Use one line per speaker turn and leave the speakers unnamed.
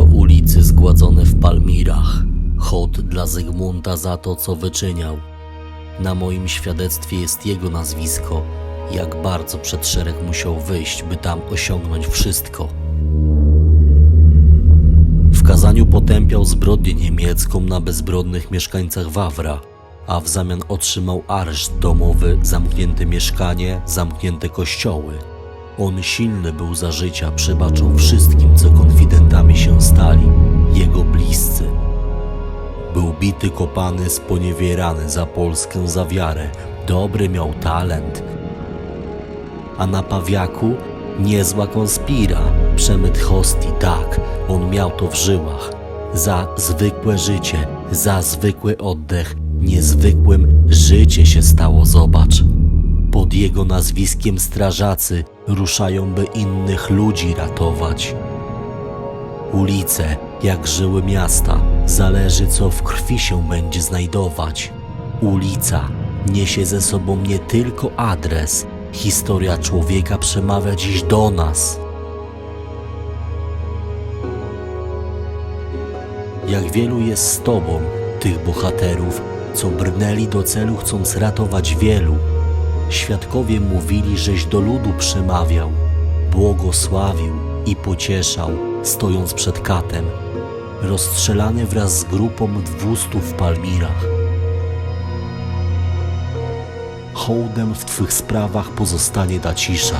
Ulicy zgładzone w Palmirach. Hołd dla Zygmunta za to, co wyczyniał. Na moim świadectwie jest jego nazwisko. Jak bardzo przed szereg musiał wyjść, by tam osiągnąć wszystko. W kazaniu potępiał zbrodnię niemiecką na bezbrodnych mieszkańcach Wawra, a w zamian otrzymał areszt domowy, zamknięte mieszkanie, zamknięte kościoły. On silny był za życia, przebaczył wszystkim, co konfidentami się stali, jego bliscy. Był bity, kopany, sponiewierany za Polskę, za wiarę. Dobry miał talent. A na Pawiaku niezła konspira. Przemyt hostii, tak, on miał to w żyłach. Za zwykłe życie, za zwykły oddech, niezwykłym życie się stało, zobacz. Pod jego nazwiskiem strażacy ruszają, by innych ludzi ratować. Ulice, jak żyły miasta, zależy co w krwi się będzie znajdować. Ulica niesie ze sobą nie tylko adres, historia człowieka przemawia dziś do nas. Jak wielu jest z Tobą, tych bohaterów, co brnęli do celu, chcąc ratować wielu. Świadkowie mówili, żeś do ludu przemawiał, błogosławił i pocieszał, stojąc przed katem, rozstrzelany wraz z grupą dwustu w Palmirach. Hołdem w Twych sprawach pozostanie ta cisza.